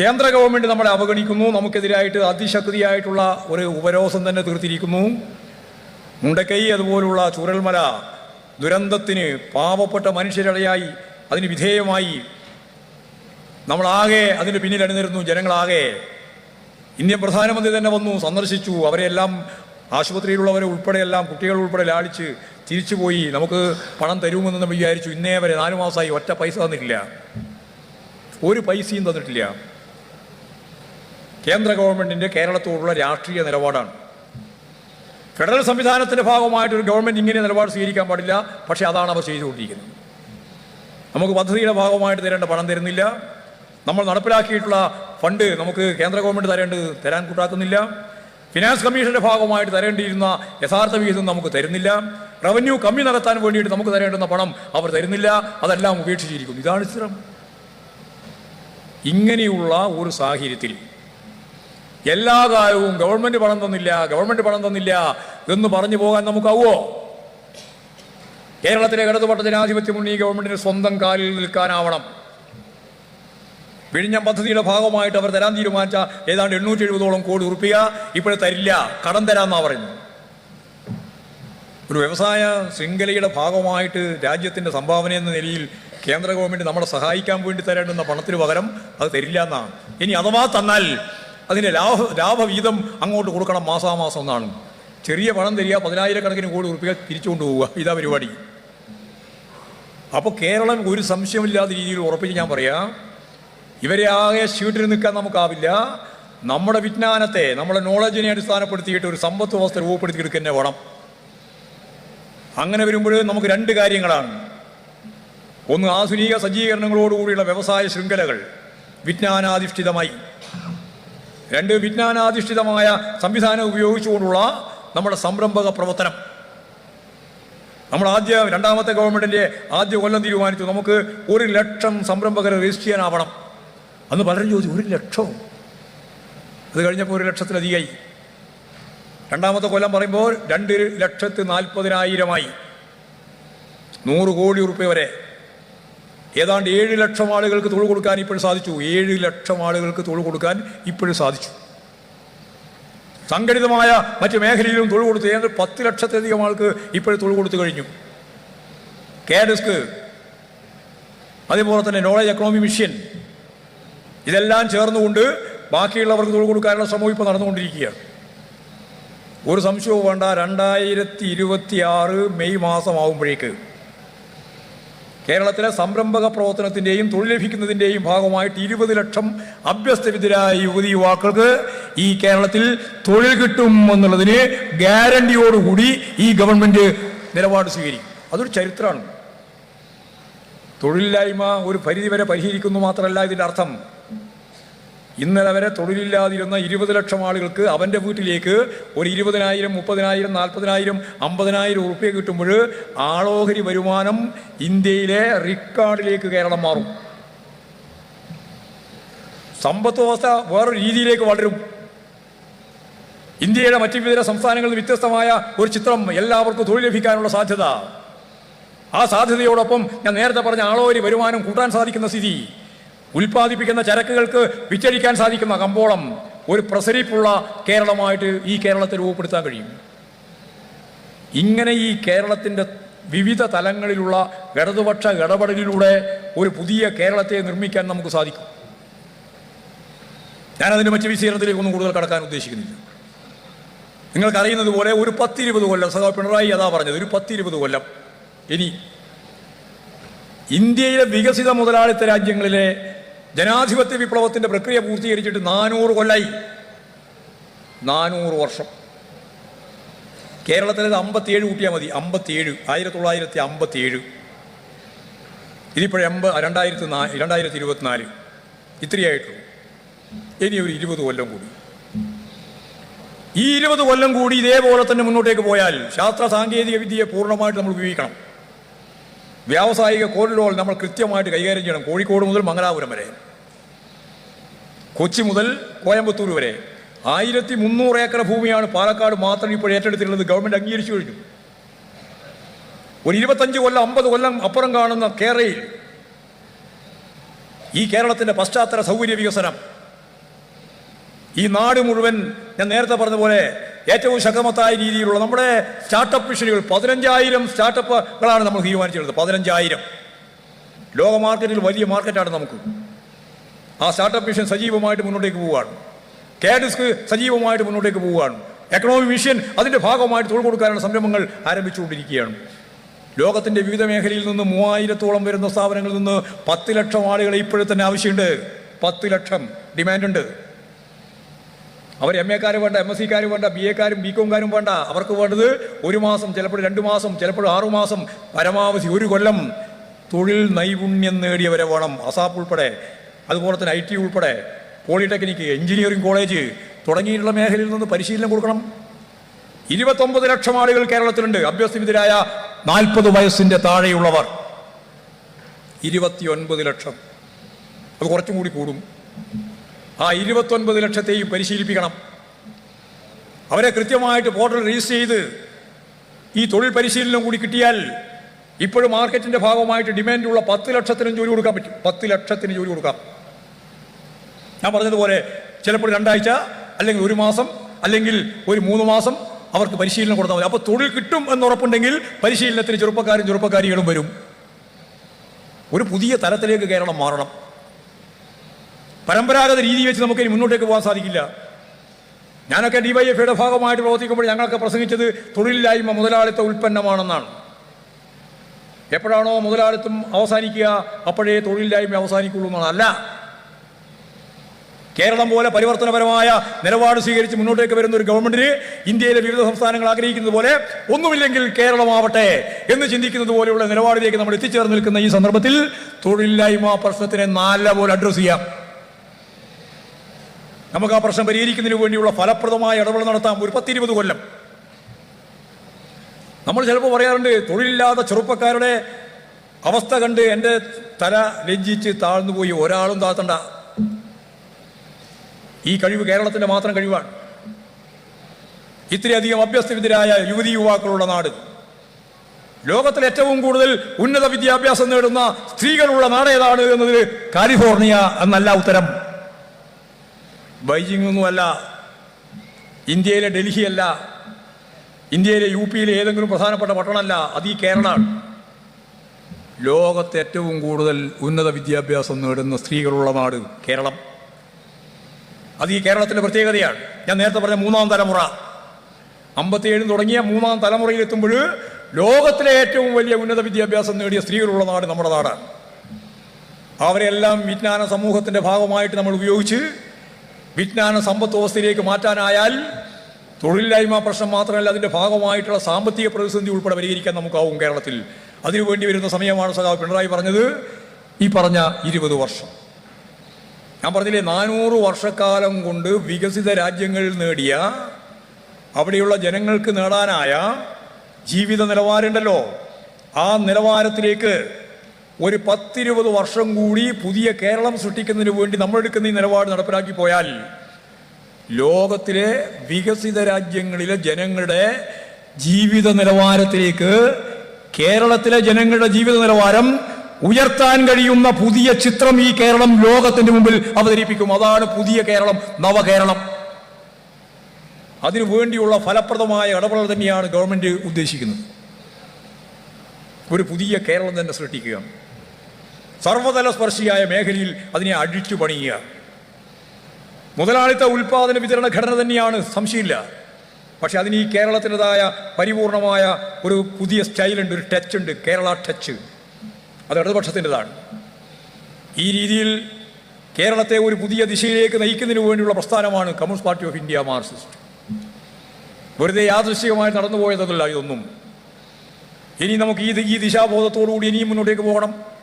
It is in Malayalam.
കേന്ദ്ര ഗവൺമെന്റ് നമ്മളെ അവഗണിക്കുന്നു. നമുക്കെതിരായിട്ട് അതിശക്തിയായിട്ടുള്ള ഒരു ഉപരോധം തന്നെ തീർത്തിരിക്കുന്നു. മുണ്ടക്കൈ അതുപോലുള്ള ചൂരൽമല ദുരന്തത്തിന് പാവപ്പെട്ട മനുഷ്യരടയായി അതിന് വിധേയമായി നമ്മളാകെ അതിന് പിന്നിൽ അണിനിരുന്നു. ജനങ്ങളാകെ ഇന്ത്യൻ പ്രധാനമന്ത്രി തന്നെ വന്നു സന്ദർശിച്ചു. അവരെല്ലാം ആശുപത്രിയിലുള്ളവരെ ഉൾപ്പെടെയെല്ലാം കുട്ടികൾ ഉൾപ്പെടെ ലാളിച്ച് തിരിച്ചുപോയി. നമുക്ക് പണം തരുമെന്ന് നമ്മൾ വിചാരിച്ചു. ഇന്നേ വരെ നാലു മാസമായി ഒറ്റ പൈസ തന്നിട്ടില്ല. ഒരു പൈസയും തന്നിട്ടില്ല. കേന്ദ്ര ഗവൺമെന്റിന്റെ കേരളത്തോടുള്ള രാഷ്ട്രീയ നിലപാടാണ്. ഫെഡറൽ സംവിധാനത്തിന്റെ ഭാഗമായിട്ട് ഒരു ഗവൺമെന്റ് ഇങ്ങനെ നിലപാട് സ്വീകരിക്കാൻ പാടില്ല പക്ഷേ അതാണ് അവർ ചെയ്തുകൊണ്ടിരിക്കുന്നത്. നമുക്ക് പദ്ധതിയുടെ ഭാഗമായിട്ട് തരേണ്ട പണം തരുന്നില്ല. നമ്മൾ നടപ്പിലാക്കിയിട്ടുള്ള ഫണ്ട് നമുക്ക് കേന്ദ്ര ഗവൺമെന്റ് തരേണ്ടത് തരാൻ കൂട്ടാക്കുന്നില്ല. ഫിനാൻസ് കമ്മീഷന്റെ ഭാഗമായിട്ട് തരേണ്ടിയിരുന്ന യഥാർത്ഥ വിഹിതം നമുക്ക് തരുന്നില്ല. റവന്യൂ കമ്മി നടത്താൻ വേണ്ടിയിട്ട് നമുക്ക് തരേണ്ടുന്ന പണം അവർ തരുന്നില്ല. അതെല്ലാം ഉപേക്ഷിച്ചിരിക്കുന്നു. ഇതാണ് ചിത്രം ഇങ്ങനെയുള്ള ഒരു സാഹചര്യത്തിൽ എല്ലാ കാലവും ഗവൺമെന്റ് പണം തന്നില്ല ഗവൺമെന്റ് പണം തന്നില്ല എന്ന് പറഞ്ഞു പോകാൻ നമുക്കാവോ? കേരളത്തിലെ ഇടതുപക്ഷ ജനാധിപത്യ മുന്നണി ഗവൺമെന്റിന് സ്വന്തം കാലിൽ നിൽക്കാനാവണം. വിഴിഞ്ഞം പദ്ധതിയുടെ ഭാഗമായിട്ട് അവർ തരാൻ തീരുമാനിച്ച ഏതാണ്ട് എണ്ണൂറ്റി എഴുപതോളം കോടി ഉറപ്പിക ഇപ്പോഴും തരില്ല കടം തരാമെന്നാണ് പറയുന്നത്. ഒരു വ്യവസായ ശൃംഖലയുടെ ഭാഗമായിട്ട് രാജ്യത്തിന്റെ സംഭാവന എന്ന നിലയിൽ കേന്ദ്ര ഗവൺമെന്റ് നമ്മളെ സഹായിക്കാൻ വേണ്ടി തരേണ്ടുന്ന പണത്തിന് പകരം അത് തരില്ല എന്നാണ്. ഇനി അഥവാ തന്നാൽ അതിന്റെ ലാഭ ലാഭവീതം അങ്ങോട്ട് കൊടുക്കണം മാസാമാസം എന്നാണ്. ചെറിയ പണം തരിക പതിനായിരക്കണക്കിന് കോടി ഉറുപ്പിക തിരിച്ചുകൊണ്ട് പോവുക. ഇതാ പരിപാടി. അപ്പോൾ കേരളം ഒരു സംശയമില്ലാത്ത രീതിയിൽ ഉറപ്പിച്ച് ഞാൻ പറയാം ഇവരെ ആകെ ഷീട്ടിൽ നിൽക്കാൻ നമുക്കാവില്ല. നമ്മുടെ വിജ്ഞാനത്തെ നമ്മുടെ നോളജിനെ അടിസ്ഥാനപ്പെടുത്തിയിട്ട് ഒരു സമ്പത്ത് വ്യവസ്ഥ രൂപപ്പെടുത്തിയെടുക്കുക തന്നെ വേണം. അങ്ങനെ വരുമ്പോൾ നമുക്ക് രണ്ട് കാര്യങ്ങളാണ്. ഒന്ന് ആധുനിക സജ്ജീകരണങ്ങളോടുകൂടിയുള്ള വ്യവസായ ശൃംഖലകൾ വിജ്ഞാനാധിഷ്ഠിതമായി. രണ്ട് വിജ്ഞാനാധിഷ്ഠിതമായ സംവിധാനം ഉപയോഗിച്ചുകൊണ്ടുള്ള നമ്മുടെ സംരംഭക പ്രവർത്തനം. നമ്മൾ ആദ്യ രണ്ടാമത്തെ ഗവൺമെന്റിന്റെ ആദ്യ കൊല്ലം തീരുമാനിച്ചു. നമുക്ക് ഒരു ലക്ഷം സംരംഭകരെ രജിസ്റ്റർ ചെയ്യാനാവണം. അന്ന് പലരും ചോദിച്ചു ഒരു ലക്ഷം? അത് കഴിഞ്ഞപ്പോൾ ഒരു ലക്ഷത്തിലധികമായി. രണ്ടാമത്തെ കൊല്ലം പറയുമ്പോൾ രണ്ട് ലക്ഷത്തി നാൽപ്പതിനായിരമായി. നൂറ് കോടി ഉറുപ്പ്യ വരെ. ഏതാണ്ട് ഏഴ് ലക്ഷം ആളുകൾക്ക് തൊഴിൽ കൊടുക്കാൻ ഇപ്പോഴും സാധിച്ചു. ഏഴ് ലക്ഷം ആളുകൾക്ക് തൊഴിൽ കൊടുക്കാൻ ഇപ്പോഴും സാധിച്ചു. സംഘടിതമായ മറ്റ് മേഖലയിലും തൊഴിൽ കൊടുത്തു ഏതാണ്ട് പത്ത് ലക്ഷത്തിലധികം ആൾക്ക് ഇപ്പോഴും തൊഴിൽ കൊടുത്തു കഴിഞ്ഞു. കേഡസ്ക് അതേപോലെ തന്നെ നോളജ് എക്കണോമി മിഷൻ ഇതെല്ലാം ചേർന്നുകൊണ്ട് ബാക്കിയുള്ളവർക്ക് തൊഴിൽ കൊടുക്കാനുള്ള ശ്രമം ഇപ്പോൾ നടന്നുകൊണ്ടിരിക്കുകയാണ്. ഒരു സംശയവും വേണ്ട രണ്ടായിരത്തി ഇരുപത്തി ആറ് മെയ് മാസമാകുമ്പോഴേക്ക് കേരളത്തിലെ സംരംഭക പ്രവർത്തനത്തിന്റെയും തൊഴിൽ ലഭിക്കുന്നതിന്റെയും ഭാഗമായിട്ട് ഇരുപത് ലക്ഷം അഭ്യസ്തവിദ്യരായ യുവതി യുവാക്കൾക്ക് ഈ കേരളത്തിൽ തൊഴിൽ കിട്ടും എന്നുള്ളതിന് ഗ്യാരണ്ടിയോടുകൂടി ഈ ഗവൺമെന്റ് നിലപാട് സ്വീകരിക്കും. അതൊരു ചരിത്രമാണ്. തൊഴിലില്ലായ്മ ഒരു പരിധിവരെ പരിഹരിക്കുന്നു മാത്രമല്ല ഇതിന്റെ അർത്ഥം. ഇന്നലെ വരെ തൊഴിലില്ലാതിരുന്ന ഇരുപത് ലക്ഷം ആളുകൾക്ക് അവന്റെ വീട്ടിലേക്ക് ഒരു ഇരുപതിനായിരം മുപ്പതിനായിരം നാൽപ്പതിനായിരം അമ്പതിനായിരം ഉറുപ്പ്യ കിട്ടുമ്പോൾ ആളോഹരി വരുമാനം ഇന്ത്യയിലെ റിക്കാർഡിലേക്ക് കേരളം മാറും. സമ്പത്ത് വ്യവസ്ഥ വേറൊരു രീതിയിലേക്ക് വളരും. ഇന്ത്യയുടെ മറ്റു വിവിധ സംസ്ഥാനങ്ങളിൽ വ്യത്യസ്തമായ ഒരു ചിത്രം എല്ലാവർക്കും തൊഴിൽ ലഭിക്കാനുള്ള സാധ്യത. ആ സാധ്യതയോടൊപ്പം ഞാൻ നേരത്തെ പറഞ്ഞ ആളോരി വരുമാനം കൂട്ടാൻ സാധിക്കുന്ന സ്ഥിതി. ഉൽപ്പാദിപ്പിക്കുന്ന ചരക്കുകൾക്ക് വിറ്റഴിക്കാൻ സാധിക്കുന്ന കമ്പോളം ഒരു പ്രസരിപ്പുള്ള കേരളമായിട്ട് ഈ കേരളത്തെ രൂപപ്പെടുത്താൻ കഴിയും. ഇങ്ങനെ ഈ കേരളത്തിന്റെ വിവിധ തലങ്ങളിലുള്ള ഇടതുപക്ഷ ഇടപെടലിലൂടെ ഒരു പുതിയ കേരളത്തെ നിർമ്മിക്കാൻ നമുക്ക് സാധിക്കും. ഞാനതിന്റെ മറ്റ് വിശീലനത്തിലേക്കൊന്നും കൂടുതൽ കടക്കാൻ ഉദ്ദേശിക്കുന്നില്ല. നിങ്ങൾക്കറിയുന്നത് പോലെ ഒരു പത്തിരുപത് കൊല്ലം സഖാ പിണറായി അതാ പറഞ്ഞത് ഒരു പത്തിരുപത് കൊല്ലം ഇനി ഇന്ത്യയിലെ വികസിത മുതലാളിത്ത രാജ്യങ്ങളിലെ ജനാധിപത്യ വിപ്ലവത്തിന്റെ പ്രക്രിയ പൂർത്തീകരിച്ചിട്ട് നാനൂറ് കൊല്ലായി. നാനൂറ് വർഷം. കേരളത്തിലേത് അമ്പത്തിയേഴ് കൂട്ടിയാൽ മതി. അമ്പത്തിയേഴ്. ആയിരത്തി തൊള്ളായിരത്തി അമ്പത്തിയേഴ് ഇതിപ്പോഴും എൺപ രണ്ടായിരത്തി നാ രണ്ടായിരത്തി ഇരുപത്തിനാല് ഇത്രയായിട്ടുള്ളൂ ഇനി ഒരു ഇരുപത് കൊല്ലം കൂടി. ഈ ഇരുപത് കൊല്ലം കൂടി ഇതേപോലെ തന്നെ മുന്നോട്ടേക്ക് പോയാൽ ശാസ്ത്ര സാങ്കേതിക വിദ്യയെ പൂർണമായിട്ട് നമ്മൾ ഉപയോഗിക്കണം. വ്യാവസായിക കോറിഡോർ നമ്മൾ കൃത്യമായിട്ട് കൈകാര്യം ചെയ്യണം. കോഴിക്കോട് മുതൽ മംഗലാപുരം വരെ. കൊച്ചി മുതൽ കോയമ്പത്തൂർ വരെ. ആയിരത്തി മുന്നൂറ് ഏക്കർ ഭൂമിയാണ് പാലക്കാട് മാത്രം ഇപ്പോൾ ഏറ്റെടുത്തിട്ടുള്ളത്. ഗവൺമെന്റ് അംഗീകരിച്ചു കഴിഞ്ഞു. ഒരു ഇരുപത്തഞ്ച് കൊല്ലം അമ്പത് കൊല്ലം അപ്പുറം കാണുന്ന കേരളയിൽ ഈ കേരളത്തിന്റെ പശ്ചാത്തല സൗകര്യ വികസനം. ഈ നാട് മുഴുവൻ ഞാൻ നേരത്തെ പറഞ്ഞ പോലെ ഏറ്റവും ശക്തമത്തായ രീതിയിലുള്ള നമ്മുടെ സ്റ്റാർട്ടപ്പ് മിഷനുകൾ പതിനഞ്ചായിരം സ്റ്റാർട്ടപ്പുകളാണ് നമ്മൾ തീരുമാനിച്ചിരുന്നത് പതിനഞ്ചായിരം. ലോക മാർക്കറ്റിൽ വലിയ മാർക്കറ്റാണ് നമുക്ക്. ആ സ്റ്റാർട്ടപ്പ് മിഷൻ സജീവമായിട്ട് മുന്നോട്ടേക്ക് പോവുകയാണ്. കാഡിസ്ക് സജീവമായിട്ട് മുന്നോട്ടേക്ക് പോവുകയാണ്. എക്കണോമിക് മിഷൻ അതിന്റെ ഭാഗമായിട്ട് തൊഴിൽ കൊടുക്കാനുള്ള സംരംഭങ്ങൾ ആരംഭിച്ചുകൊണ്ടിരിക്കുകയാണ്. ലോകത്തിന്റെ വിവിധ മേഖലയിൽ നിന്ന് മൂവായിരത്തോളം വരുന്ന സ്ഥാപനങ്ങളിൽ നിന്ന് പത്ത് ലക്ഷം ആളുകളെ ഇപ്പോഴും തന്നെ ആവശ്യമുണ്ട്. പത്ത് ലക്ഷം ഡിമാൻഡുണ്ട്. അവർ എം എക്കാർ വേണ്ട എം എസ് സിക്കാർ വേണ്ട ബി എക്കാരും ബി കോംകാരും വേണ്ട. അവർക്ക് വേണ്ടത് ഒരു മാസം ചിലപ്പോൾ രണ്ട് മാസം ചിലപ്പോൾ ആറു മാസം പരമാവധി ഒരു കൊല്ലം തൊഴിൽ നൈപുണ്യം നേടിയവരെ വേണം. അസാപ്പ് ഉൾപ്പെടെ അതുപോലെ തന്നെ ഐ ടി ഉൾപ്പെടെ പോളിടെക്നിക്ക് എഞ്ചിനീയറിംഗ് കോളേജ് തുടങ്ങിയിട്ടുള്ള മേഖലയിൽ നിന്ന് പരിശീലനം കൊടുക്കണം. ഇരുപത്തൊമ്പത് ലക്ഷം ആളുകൾ കേരളത്തിലുണ്ട്. അഭ്യസ്തവിധരായ നാൽപ്പത് വയസ്സിന്റെ താഴെയുള്ളവർ. ഇരുപത്തിയൊൻപത് ലക്ഷം. അത് കുറച്ചും കൂടി കൂടും. ആ ഇരുപത്തൊൻപത് ലക്ഷത്തെയും പരിശീലിപ്പിക്കണം. അവരെ കൃത്യമായിട്ട് പോർട്ടൽ രജിസ്റ്റർ ചെയ്ത് ഈ തൊഴിൽ പരിശീലനം കൂടി കിട്ടിയാൽ ഇപ്പോഴും മാർക്കറ്റിന്റെ ഭാഗമായിട്ട് ഡിമാൻഡുള്ള പത്ത് ലക്ഷത്തിനും ജോലി കൊടുക്കാൻ പറ്റും. പത്ത് ലക്ഷത്തിന് ജോലി കൊടുക്കാം. ഞാൻ പറഞ്ഞതുപോലെ ചിലപ്പോൾ രണ്ടാഴ്ച അല്ലെങ്കിൽ ഒരു മാസം അല്ലെങ്കിൽ ഒരു മൂന്ന് മാസം അവർക്ക് പരിശീലനം കൊടുത്താൽ മതി. അപ്പോൾ തൊഴിൽ കിട്ടും എന്നുറപ്പുണ്ടെങ്കിൽ പരിശീലനത്തിന് ചെറുപ്പക്കാരും ചെറുപ്പക്കാരികളും വരും. ഒരു പുതിയ തലത്തിലേക്ക് കേരളം മാറണം. പരമ്പരാഗത രീതി വെച്ച് നമുക്ക് മുന്നോട്ടേക്ക് പോകാൻ സാധിക്കില്ല. ഞാനൊക്കെ ഡിവൈഎഫ്ഐയുടെ ഭാഗമായിട്ട് പ്രവർത്തിക്കുമ്പോൾ ഞങ്ങളൊക്കെ പ്രസംഗിച്ചത് തൊഴിലില്ലായ്മ മുതലാളിത്ത ഉൽപ്പന്നമാണെന്നാണ്. എപ്പോഴാണോ മുതലാളിത്തം അവസാനിക്കുക അപ്പോഴേ തൊഴിലില്ലായ്മ അവസാനിക്കുള്ളൂ അല്ല കേരളം പോലെ പരിവർത്തനപരമായ നിലപാട് സ്വീകരിച്ച് മുന്നോട്ടേക്ക് വരുന്ന ഒരു ഗവൺമെന്റിന് ഇന്ത്യയിലെ വിവിധ സംസ്ഥാനങ്ങൾ ആഗ്രഹിക്കുന്നത് പോലെ ഒന്നുമില്ലെങ്കിൽ കേരളമാവട്ടെ എന്ന് ചിന്തിക്കുന്നത് പോലെയുള്ള നിലപാടിലേക്ക് നമ്മൾ എത്തിച്ചേർന്ന് നിൽക്കുന്ന ഈ സന്ദർഭത്തിൽ തൊഴിലില്ലായ്മ പ്രശ്നത്തിനെ നല്ല പോലെ അഡ്രസ് ചെയ്യാം. നമുക്ക് ആ പ്രശ്നം പരിഹരിക്കുന്നതിന് വേണ്ടിയുള്ള ഫലപ്രദമായ ഇടപെടൽ നടത്താം ഒരു പത്തിരുപത് കൊല്ലം. നമ്മൾ ചിലപ്പോൾ പറയാറുണ്ട് തൊഴിലില്ലാത്ത ചെറുപ്പക്കാരുടെ അവസ്ഥ കണ്ട് എന്റെ തല ലജ്ജിച്ച് താഴ്ന്നു പോയി ഒരാളും താത്തണ്ട. ഈ കഴിവ് കേരളത്തിന്റെ മാത്രം കഴിവാണ്. ഇത്രയധികം അഭ്യസ്തവിദ്യരായ യുവതി യുവാക്കളുള്ള നാട്. ലോകത്തിൽ ഏറ്റവും കൂടുതൽ ഉന്നത വിദ്യാഭ്യാസം നേടുന്ന സ്ത്രീകളുള്ള നാട് ഏതാണ് എന്നതിൽ കാലിഫോർണിയ എന്നല്ല ഉത്തരം. ബൈജിംഗ് ഒന്നുമല്ല ഇന്ത്യയിലെ ഡൽഹിയല്ല ഇന്ത്യയിലെ യു പിയിലെ ഏതെങ്കിലും പ്രധാനപ്പെട്ട പട്ടണമല്ല അത് ഈ കേരളമാണ് ലോകത്ത് ഏറ്റവും കൂടുതൽ ഉന്നത വിദ്യാഭ്യാസം നേടുന്ന സ്ത്രീകളുള്ള നാട് കേരളം. അത് ഈ കേരളത്തിന്റെ പ്രത്യേകതയാണ്. ഞാൻ നേരത്തെ പറഞ്ഞ മൂന്നാം തലമുറ. അമ്പത്തിയേഴിന് തുടങ്ങിയ മൂന്നാം തലമുറയിൽ എത്തുമ്പോൾ ലോകത്തിലെ ഏറ്റവും വലിയ ഉന്നത വിദ്യാഭ്യാസം നേടിയ സ്ത്രീകളുള്ള നാട് നമ്മുടെ നാടാണ്. അവരെല്ലാം വിജ്ഞാന സമൂഹത്തിന്റെ ഭാഗമായിട്ട് നമ്മൾ ഉപയോഗിച്ച് വിജ്ഞാന സമ്പത്ത് വ്യവസ്ഥയിലേക്ക് മാറ്റാനായാൽ തൊഴിലില്ലായ്മ പ്രശ്നം മാത്രമല്ല അതിന്റെ ഭാഗമായിട്ടുള്ള സാമ്പത്തിക പ്രതിസന്ധി ഉൾപ്പെടെ പരിഹരിക്കാൻ നമുക്കാവും കേരളത്തിൽ. അതിനു വേണ്ടി വരുന്ന സമയമാണ് സഖാവ് പിണറായി പറഞ്ഞത് ഈ പറഞ്ഞ ഇരുപത് വർഷം. ഞാൻ പറഞ്ഞില്ലേ നാനൂറ് വർഷക്കാലം കൊണ്ട് വികസിത രാജ്യങ്ങളിൽ നേടിയ അവിടെയുള്ള ജനങ്ങൾക്ക് നേടാനായ ജീവിത നിലവാരമുണ്ടല്ലോ. ആ നിലവാരത്തിലേക്ക് ഒരു പത്തിരുപത് വർഷം കൂടി പുതിയ കേരളം സൃഷ്ടിക്കുന്നതിന് വേണ്ടി നമ്മളെടുക്കുന്ന ഈ നിലപാട് നടപ്പിലാക്കി പോയാൽ ലോകത്തിലെ വികസിത രാജ്യങ്ങളിലെ ജനങ്ങളുടെ ജീവിത നിലവാരത്തിലേക്ക് കേരളത്തിലെ ജനങ്ങളുടെ ജീവിത നിലവാരം ഉയർത്താൻ കഴിയുന്ന പുതിയ ചിത്രം ഈ കേരളം ലോകത്തിന്റെ മുമ്പിൽ അവതരിപ്പിക്കും. അതാണ് പുതിയ കേരളം നവകേരളം. അതിനു വേണ്ടിയുള്ള ഫലപ്രദമായ ഇടപെടൽ തന്നെയാണ് ഗവൺമെന്റ് ഉദ്ദേശിക്കുന്നത്. ഒരു പുതിയ കേരളം തന്നെ സൃഷ്ടിക്കുക. സർവതല സ്പർശിയായ മേഖലയിൽ അതിനെ അഴിച്ചു പണിയുക. മുതലാളിത്ത ഉൽപാദന വിതരണ ഘടന തന്നെയാണ്. സംശയമില്ല. പക്ഷെ അതിന് ഈ കേരളത്തിന്റെതായ പരിപൂർണമായ ഒരു പുതിയ സ്റ്റൈലുണ്ട് ഒരു ടച്ച് ഉണ്ട്. കേരള ടച്ച് അത് ഇടതുപക്ഷത്തിന്റെതാണ്. ഈ രീതിയിൽ കേരളത്തെ ഒരു പുതിയ ദിശയിലേക്ക് നയിക്കുന്നതിന് വേണ്ടിയുള്ള പ്രസ്ഥാനമാണ് Communist Party of India Marxist. വെറുതെ യാദൃശ്ചികമായി നടന്നുപോയതല്ല ഇതൊന്നും. ഇനി നമുക്ക് ഈ ഈ ദിശാബോധത്തോടുകൂടി ഇനിയും മുന്നോട്ടേക്ക് പോകണം.